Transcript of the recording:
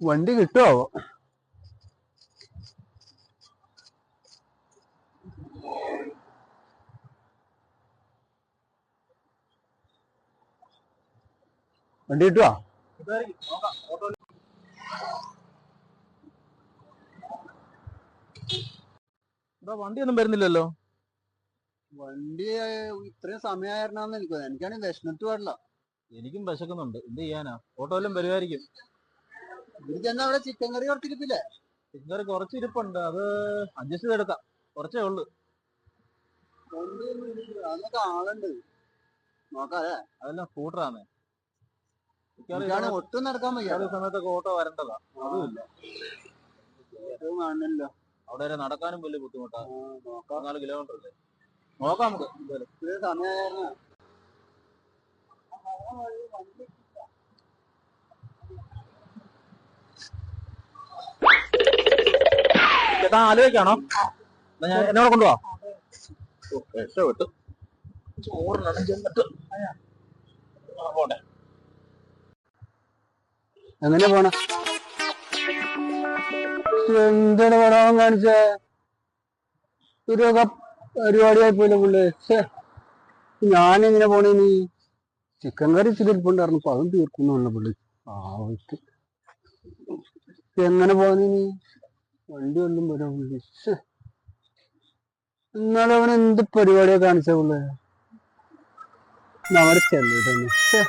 വണ്ടി കിട്ടുമോ വണ്ടി കിട്ടുവാ? വണ്ടിയൊന്നും വരുന്നില്ലല്ലോ. വണ്ടി ഇത്രയും സമയമായിരുന്നാന്ന് എനിക്ക് എനിക്കാണെങ്കിൽ വിശന്നിട്ട് പാടില്ല. എനിക്കും വിശക്കുന്നുണ്ട്. എന്ത് ചെയ്യാനാ? ഓട്ടോയിലും വരുമായിരിക്കും എനിക്ക് എന്നാ അവിടെ ചിക്കൻ കറി കുറച്ചിരിപ്പില്ലേ ചിക്കൻ കറി കുറച്ച് ഇരിപ്പുണ്ട് അത് അഡ്ജസ്റ്റ് ചെയ്തെടുക്കാം. കുറച്ചേ ഉള്ളു. അന്നൊക്കെ ആളുണ്ട്. നോക്കാല്ലേ അതെല്ലാം സ്കൂട്ടറാണ് ഒട്ടും നടക്കാൻ വയ്യ. സമയത്തൊക്കെ ഓട്ടോ വരേണ്ടതാ. അതുമില്ല കാണണല്ലോ അവിടെ വരെ നടക്കാനും വലിയ ബുദ്ധിമുട്ടാ. ആ, നോക്കാം. നാല് കിലോമീറ്റർ അല്ലേ? നോക്കാം നമുക്ക് എന്തായാലും. എന്നാ ഞാൻ എന്നോട് കൊണ്ടുപോവാ രക്ഷപ്പെട്ടു ആ, എങ്ങനെ പോണ? എന്താണ് പടം കാണിച്ച? ഒരു പരിപാടിയായി പോയില്ല പുള്ളി. ഞാൻ പോണേ നീ? ചിക്കൻ കറി ഇച്ചിരി ഇരിപ്പുണ്ടായിരുന്നു അപ്പൊ അതും തീർക്കുന്നു പുള്ളി. ആവശ്യം എങ്ങനെ പോണേ നീ? വണ്ടി ഒന്നും വരാൻ പുള്ളി എന്നാലും അവൻ എന്ത് പരിപാടിയാ കാണിച്ച പുള്ളി അവിടെ ചെല്ലിട്ടു